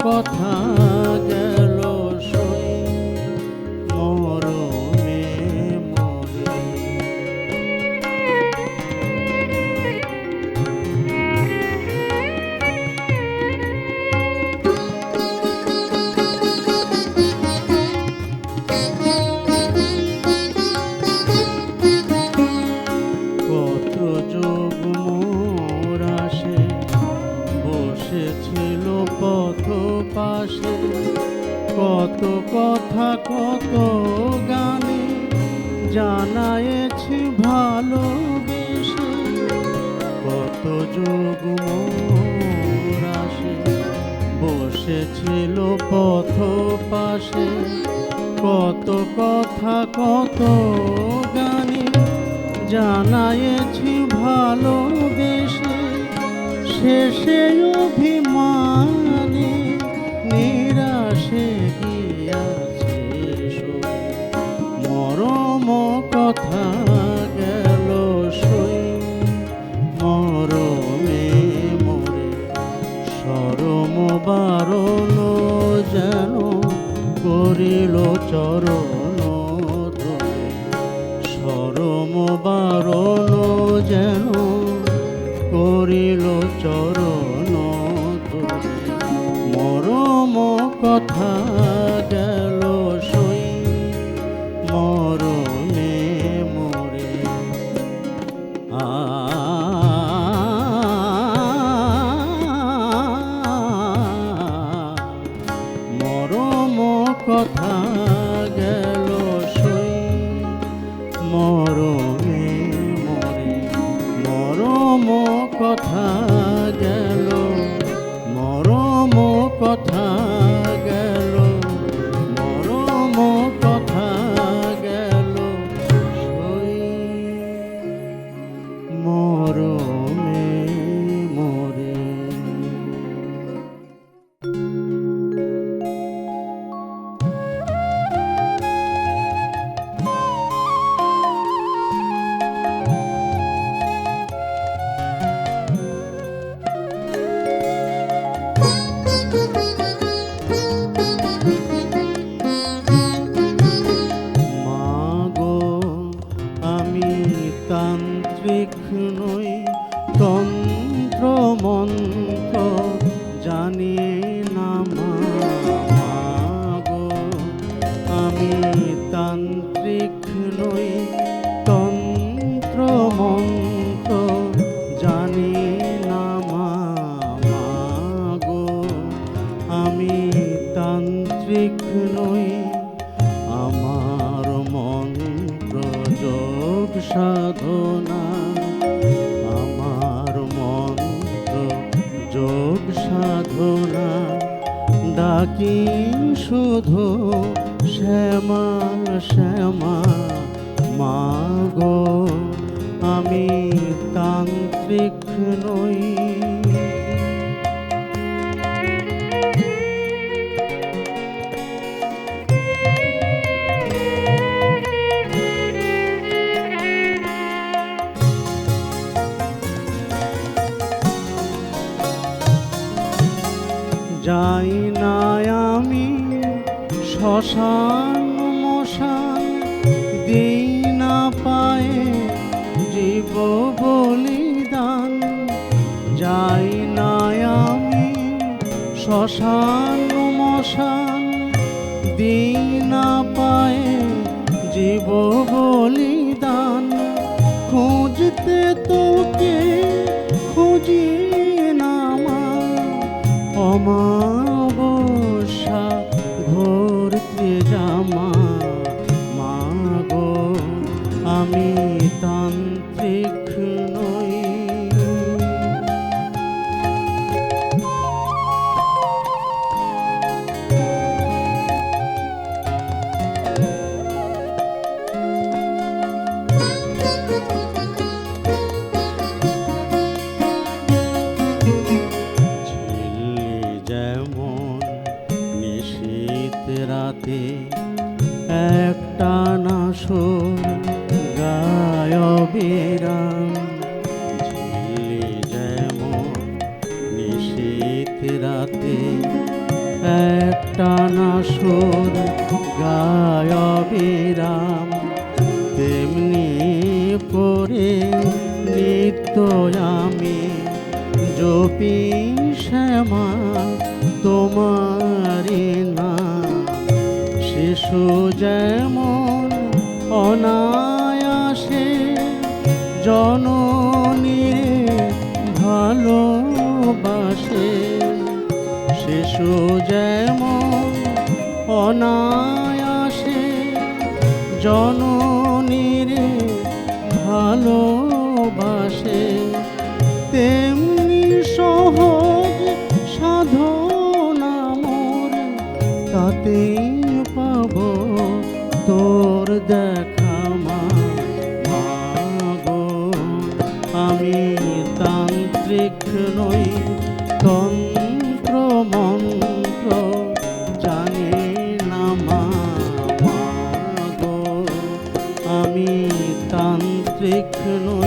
কথা গেল তো গানে জানায়েছি ভালোবেসে শেষে অভিমানে নিরাশে গিয়াছে মরম কথা গেল সই। মরমে মরে সরম বারণ যেন করিল চরণ। বারণ যেন করিল চরণ মরম কথা আমি তন্দ গোপী শ্যামা তোমারে না। শিশু যেমন অনায়াসে জননীর ভালোবাসে শিশু যেমন অনায়াসে জননী देखनो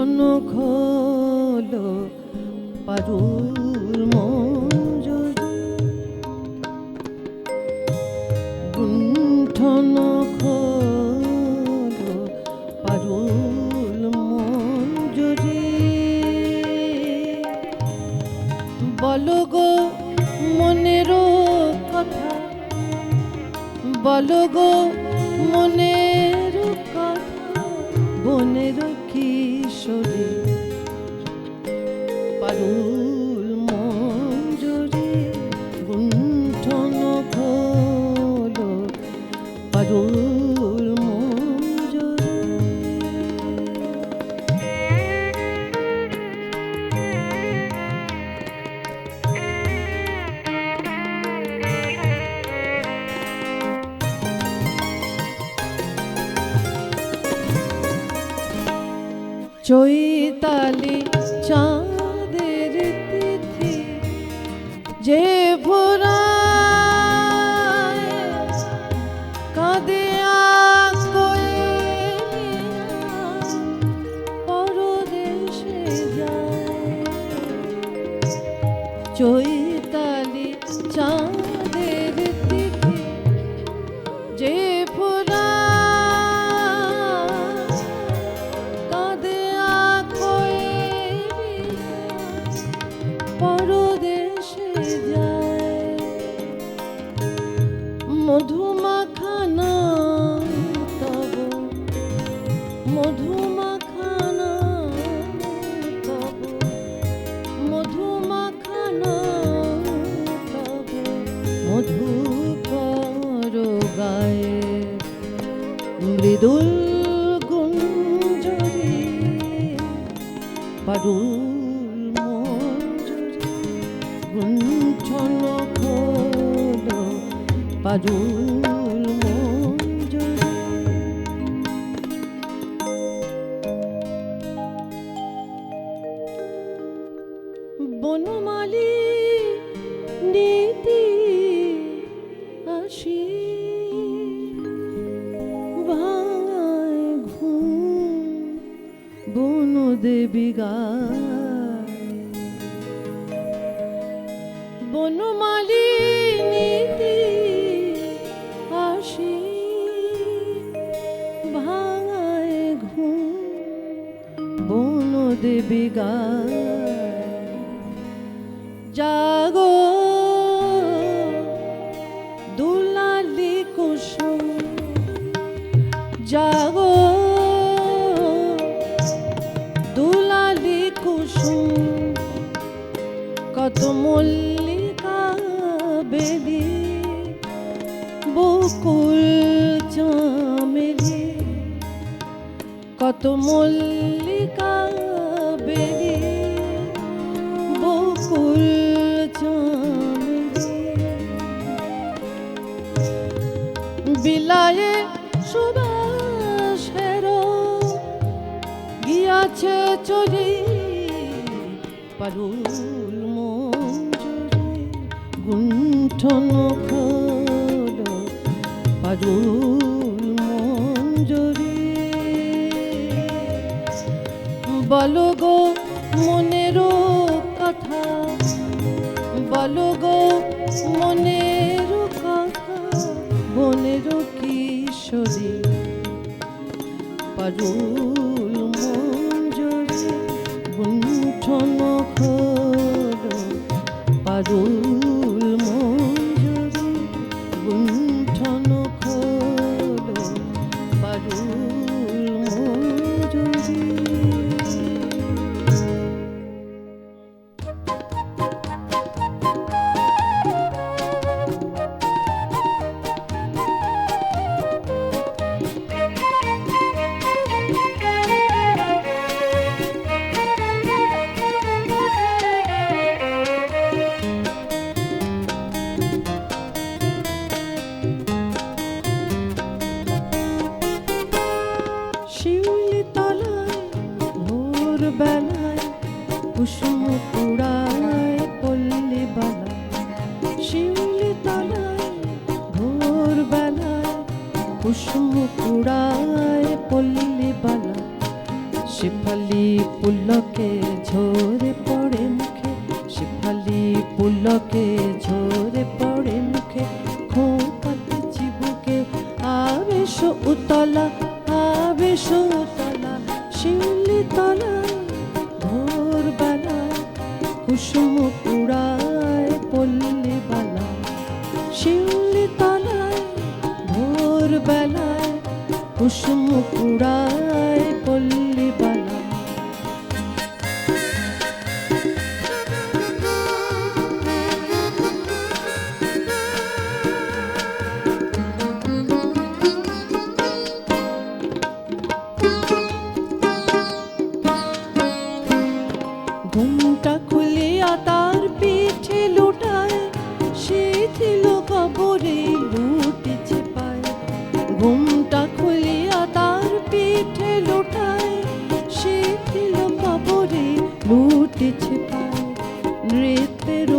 খোলো পারুল Joy মধুমাখানা মধুমাখানা মধুমাখানা গায়ে মৃদুল গুঞ্জরি পারুল মঞ্জরি। বনমালী নীতি আসি ভাঙায় ঘুম বন দেবী গায়। বনমালী বন জাগো দুলালি কুসুম। জাগো দুলালি কুসুম। কত মল্লিকা বেলি বকুল চামেলি। কত মল্লিকা বিলায়ে সুবাসের গিয়াছে চলি পারুল মঞ্জুরি গুণ্ঠন খোল, পারুল মঞ্জুরি। বলো গো মনেরও কথা, বলো গো মনের কিশোরী পারুল মঞ্জুরি গুণ্ঠন খর। পারুল ঝরে পড়ে মুখে খোঁপাতে চিবুকে আবেশ উতলা আবেশ উতলা, শিউলি তলায় ভোর বেলায় কুসুম কুড়ায় পল্লী বালা। শিউলি তলায় ভোর বেলায় কুসুম কুড়ায় লোটায় সে দিল লুটেছে পায় নৃত্যের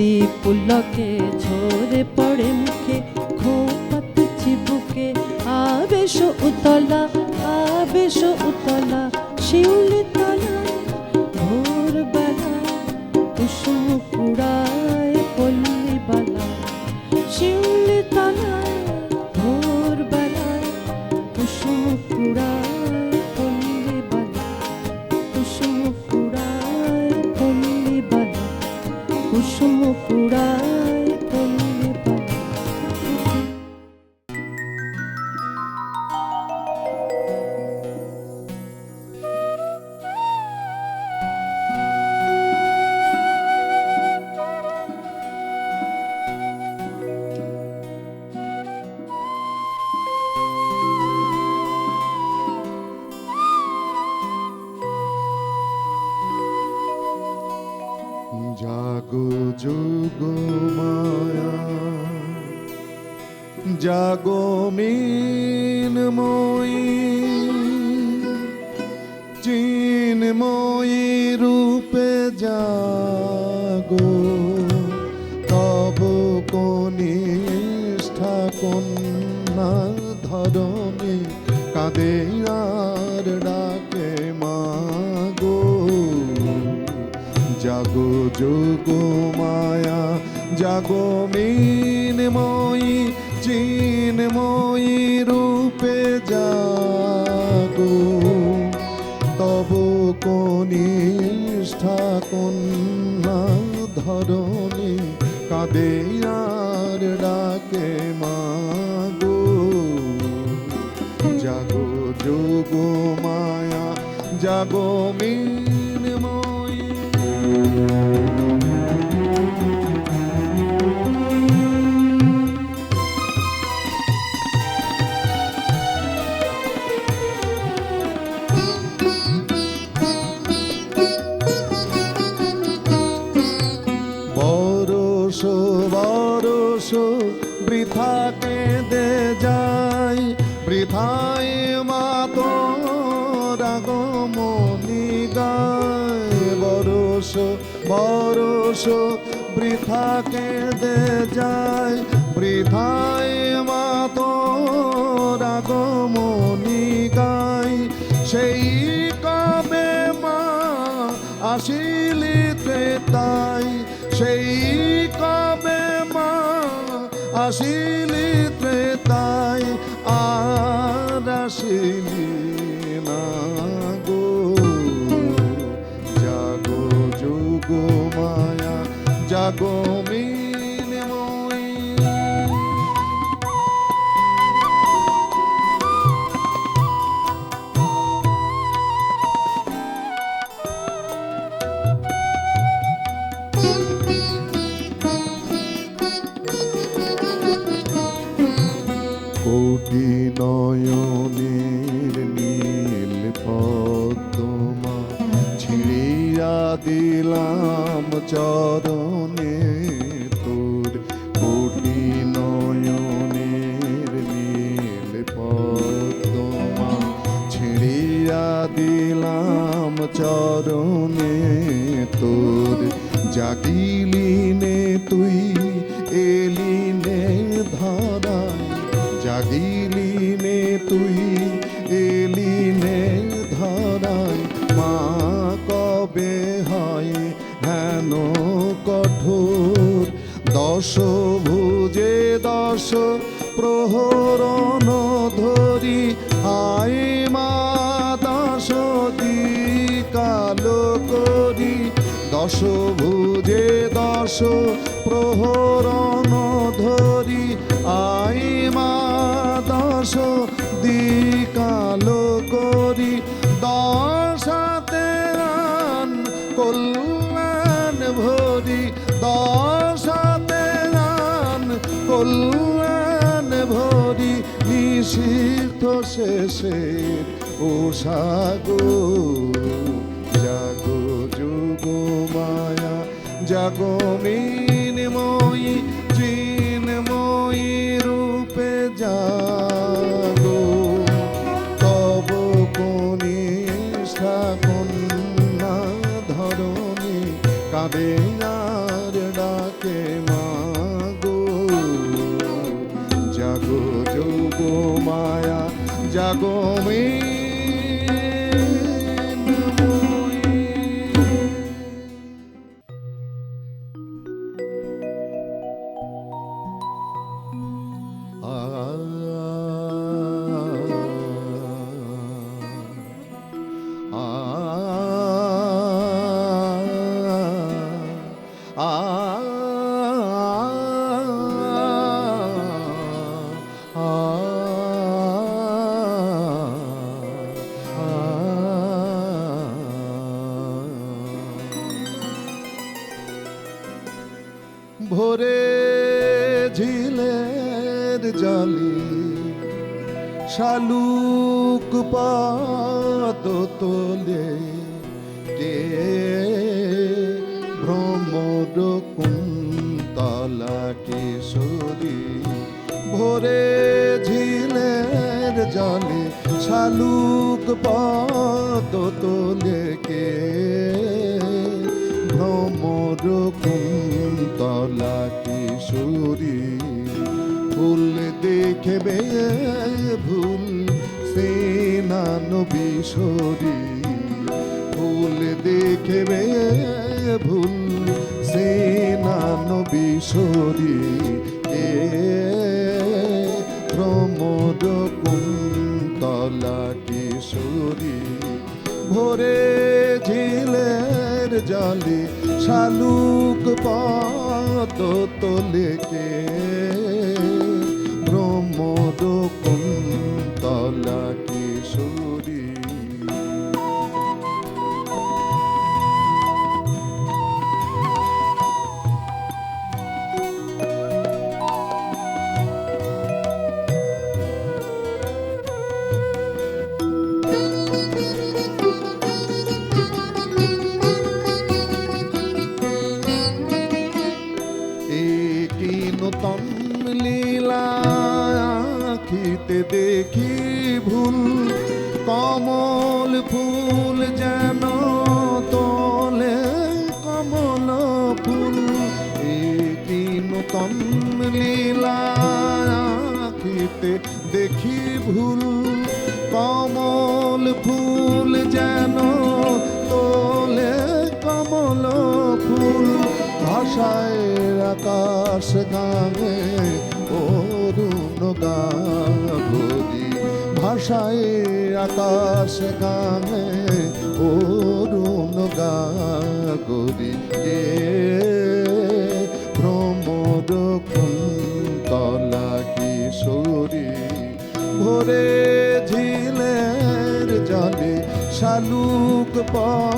শেফালি পুলকে ঝরে পড়ে মুখে খোপাত বুকে আবেশ উতলা আবেশ জাগো যোগ মায়া। জাগো মিনময়ী। চিন্ময়ী রূপে জাগো। তব কনিষ্ঠা কন্যা ধরণী কাঁদে জাগো যোগ মায়া, জাগো মিনময়ী, চিন্ময়ী রূপে জাগো। তব কনিষ্ঠা কন্যা ধরণী কাঁদে আর ডাকে মাগো। জাগো যোগ মায়া, জাগো মিনময়ী Música বৃথা কেঁদে যায়। বৃথায় মাত রাগমনি গায় সেই কবে মা আসিলি ত্রেতাই। সেই কবে মা আসিলি ত্রেতাই। আর আসিলি কোটি নয়নের নীল পদ্মা ছিড়িয়া দিলাম চরণে। চরণে তোর জাগিলিনে তুই এলিনে ধরায় জাগিলিনে তুই এলিনে ধরায় মা কবে হয় হেন কঠোর? দশ ভুজে দশ প্রহরণ দশ দশ প্রহরণ ধরি, আই মা দশ দিকালো করি। দশাতে আন কল্যাণ ভরি দশাতে কল্যাণ ভরি। নিষিদ্ধ শেষে ও সাগো জাগো মিনময়ী রূপে জাগো। তব কনিষ্ঠা কন্যা ধরণী, কাঁদে আর ডাকে মাগো। জাগো যোগ মায়া জাগো কুন্তলা কিশোরী ফুল দেখবে ভুল সেনান বিশরী ফুল দেখবে ভুল সেনান বিশরী এ প্রমোদ কুন্তলা কিশোরী ভোরে ঝিলের জলে শালুক পত তোলেকে ভ্রমদ ভুল কমল ফুল যেন তোলে কমল ফুল। ভাষায় আকাশ গানে অরুণ গাভরি ভাষায় আকাশ গানে অরুণ শালুক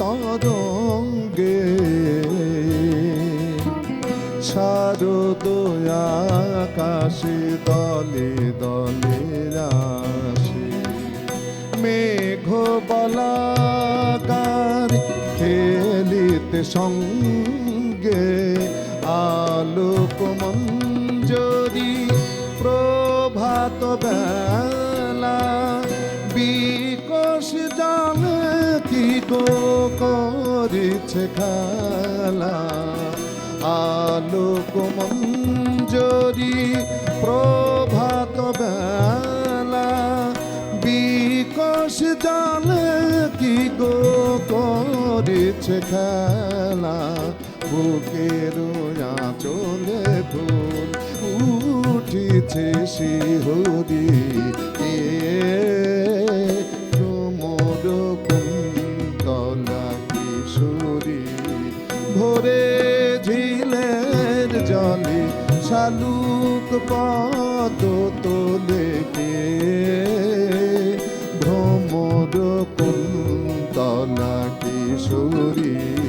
তরঙ্গে। আকাশে, দলে দলে রাশি। মেঘ বলাকার খেলিতে সঙ্গে আলোক মঞ্জরি প্রভাত বেলা বিকশ জানে গো করেছে খালা। আলোক মঞ্জরি প্রভাত বেলা। বিকশ জাল কি গো করেছে খেলা? বুকের চলে ফুল উঠিছে শিহরি। শালুক পদ তোলে ভ্রমর কুন্তলা কিশোরী